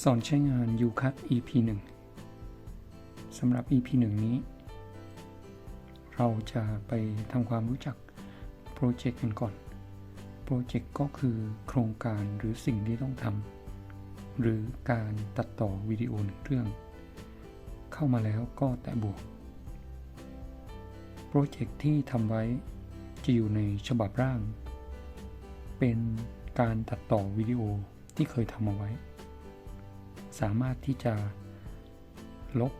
สอนใช้งาน UCut EP 1สำหรับ EP 1 นี้ เราจะไปทำความรู้จักโปรเจกต์กันก่อน โปรเจกต์ก็คือโครงการหรือสิ่งที่ต้องทำหรือการตัดต่อวิดีโอหนึ่งเรื่อง เข้ามาแล้วก็แตะบวก โปรเจกต์ที่ทำไว้จะอยู่ในฉบับร่าง เป็นการตัดต่อวิดีโอที่เคยทำเอาไว้ สามารถที่จะลบ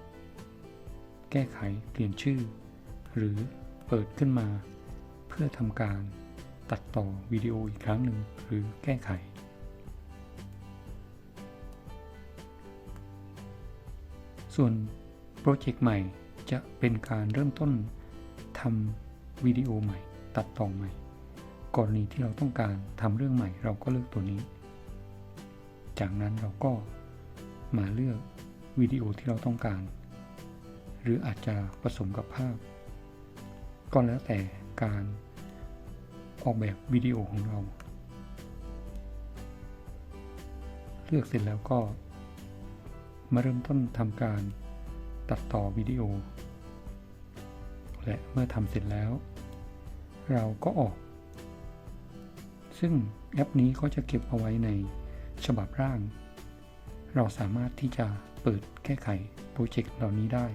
แก้ไขเปลี่ยนชื่อ หรือเปิดขึ้นมา เพื่อทำการตัดต่อวิดีโออีกครั้งหนึ่งหรือแก้ไข ส่วนโปรเจกต์ใหม่จะเป็นการเริ่มต้นทำวิดีโอใหม่ ตัดต่อใหม่ กรณีที่เราต้องการทำเรื่องใหม่เราก็เลือกตัวนี้ จากนั้นเราก็ มาเลือกวิดีโอที่เราต้องการ หรืออาจจะผสมกับภาพ ก็แล้วแต่การออกแบบวิดีโอของเรา เลือกเสร็จแล้วก็ มาเริ่มต้นทำการตัดต่อวิดีโอ และเมื่อทำเสร็จแล้ว เราก็ออก ซึ่งแอปนี้ก็จะเก็บเอาไว้ในฉบับร่าง เราสามารถที่จะเปิดแก้ไขโปรเจกต์เหล่านี้ได้